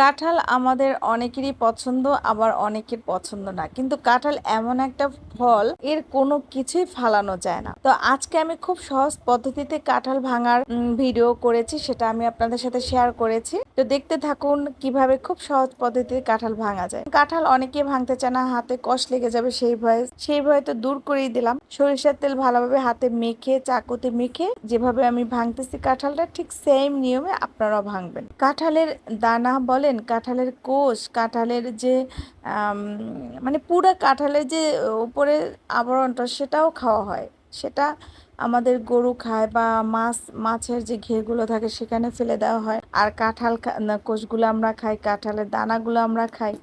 কাঁঠাল আমাদের অনেকেরই পছন্দ, আবার অনেকের পছন্দ না। কিন্তু কাঁঠাল এমন একটা ফল, এর কোনো কিছুই ফালানো যায় না। তো আজকে আমি খুব সহজ পদ্ধতিতে কাঁঠাল ভাঙার ভিডিও করেছি, সেটা আমি আপনাদের সাথে শেয়ার করেছি। তো দেখতে থাকুন কীভাবে খুব সহজ পদ্ধতিতে কাঁঠাল ভাঙা যায়। কাঁঠাল অনেকে ভাঙতে চায় না, হাতে কষ লেগে যাবে সেই ভয়ে। সেই ভয়ে তো দূর করেই দিলাম। সরিষার তেল ভালোভাবে হাতে মেখে, চাকুতে মেখে, যেভাবে আমি ভাঙতেছি কাঁঠালটা, ঠিক সেম নিয়মে আপনারাও ভাঙবেন। কাঁঠালের দানা বলেন, কাঁঠালের কোষ, কাঁঠালের যে মানে পুরো কাঁঠালের যে উপরে আবরণটা সেটাও খাওয়া হয়। সেটা আমাদের গরু খায় বা মাছ, মাছের যে ঘেরগুলো থাকে সেখানে ফেলে দেওয়া হয়। আর কাঁঠাল কোষগুলো আমরা খাই, কাঁঠালের দানাগুলো আমরা খাই।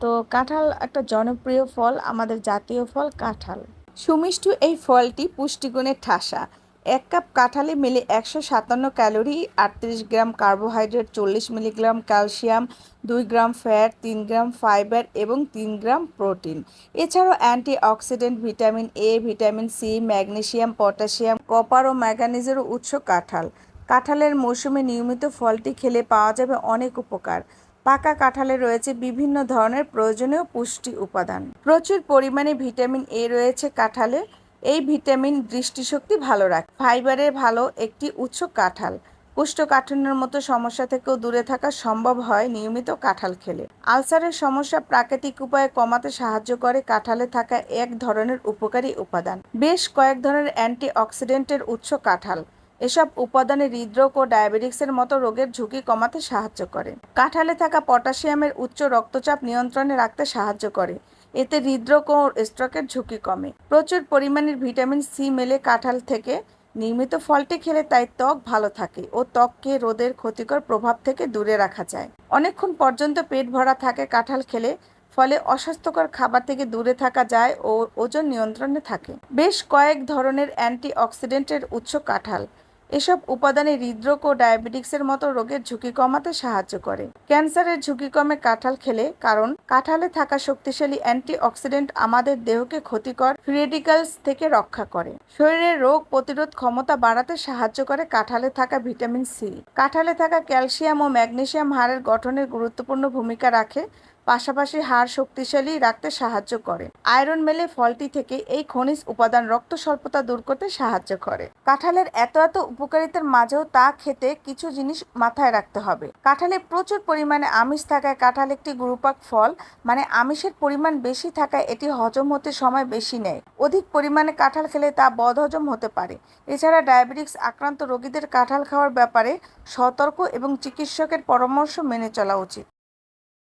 তো কাঁঠাল একটা জনপ্রিয় ফল, আমাদের জাতীয় ফল কাঁঠাল। সুমিষ্ট এই ফলটি পুষ্টিগুণে ঠাসা। এক কাপ কাঁঠালে মেলে একশো সাতান্ন ক্যালোরি, আটত্রিশ গ্রাম কার্বোহাইড্রেট, চল্লিশ মিলিগ্রাম ক্যালসিয়াম, দুই গ্রাম ফ্যাট, তিন গ্রাম ফাইবার এবং তিন গ্রাম প্রোটিন। এছাড়াও antioxidant vitamin A, vitamin C magnesium potassium copper ও ম্যাঙ্গানিজেরও উৎস কাঁঠাল। কাঁঠালের মৌসুমে নিয়মিত ফলটি খেলে পাওয়া যাবে অনেক উপকার। পাকা কাঁঠালে রয়েছে বিভিন্ন ধরনের প্রয়োজনীয় পুষ্টি উপাদান। প্রচুর পরিমাণে ভিটামিন এ রয়েছে কাঁঠালে। এই ভিটামিন দৃষ্টিশক্তি ভালো রাখে। ফাইবারের ভালো একটি উৎস কাঁঠাল। কোষ্ঠকাঠিন্যের মতো সমস্যা থেকেও দূরে থাকা সম্ভব হয় নিয়মিত কাঁঠাল খেলে। আলসারের সমস্যা প্রাকৃতিক উপায়ে কমাতে সাহায্য করে কাঁঠালে থাকা এক ধরনের উপকারী উপাদান। বেশ কয়েক ধরনের অ্যান্টি অক্সিডেন্টের উৎস কাঁঠাল। এসব উপাদানে হৃদরোগ ও ডায়াবেটিক্সের মতো রোগের ঝুঁকি কমাতে সাহায্য করে। কাঁঠালে থাকা পটাশিয়ামের উচ্চ রক্তচাপ নিয়ন্ত্রণে রাখতে সাহায্য করে। এতে হৃদরোগ ও স্ট্রোকের ঝুঁকি কমে। প্রচুর পরিমাণের ভিটামিন সি মেলে কাঁঠাল থেকে। নিয়মিত ফলটি খেলে তাই ত্বক ভালো থাকে ও ত্বককে রোদের ক্ষতিকর প্রভাব থেকে দূরে রাখা যায়। অনেকক্ষণ পর্যন্ত পেট ভরা থাকে কাঁঠাল খেলে, ফলে অস্বাস্থ্যকর খাবার থেকে দূরে থাকা যায় ও ওজন নিয়ন্ত্রণে থাকে। বেশ কয়েক ধরনের অ্যান্টি অক্সিডেন্টের উৎস কাঁঠাল। এসব উপাদানে হৃদরোগ ও ডায়াবেটিক্সের মতো রোগের ঝুঁকি কমাতে সাহায্য করে। ক্যান্সারের ঝুঁকি কমে কাঁঠাল খেলে, কারণ কাঁঠালে থাকা শক্তিশালী অ্যান্টি অক্সিডেন্ট আমাদের দেহকে ক্ষতিকর ফ্রি রেডিক্যালস থেকে রক্ষা করে। শরীরের রোগ প্রতিরোধ ক্ষমতা বাড়াতে সাহায্য করে কাঁঠালে থাকা ভিটামিন সি। কাঁঠালে থাকা ক্যালসিয়াম ও ম্যাগনেসিয়াম হাড়ের গঠনের গুরুত্বপূর্ণ ভূমিকা রাখে পাশাপাশি হাড় শক্তিশালী রাখতে সাহায্য করে। আয়রন মেলে ফলটি থেকে এই খনিজ উপাদান রক্ত স্বল্পতা দূর করতে সাহায্য করে। কাঁঠালের এত এত উপকারিতার মাঝেও তা খেতে কিছু জিনিস মাথায় রাখতে হবে। কাঁঠালে প্রচুর পরিমাণে আমিষ থাকায় কাঁঠাল একটি গুরুপাক ফল মানে আমিষের পরিমাণ বেশি থাকায় এটি হজম হতে সময় বেশি নেয়। অধিক পরিমাণে কাঁঠাল খেলে তা বদহজম হতে পারে। এছাড়া ডায়াবেটিক্স আক্রান্ত রোগীদের কাঁঠাল খাওয়ার ব্যাপারে সতর্ক এবং চিকিৎসকের পরামর্শ মেনে চলা উচিত।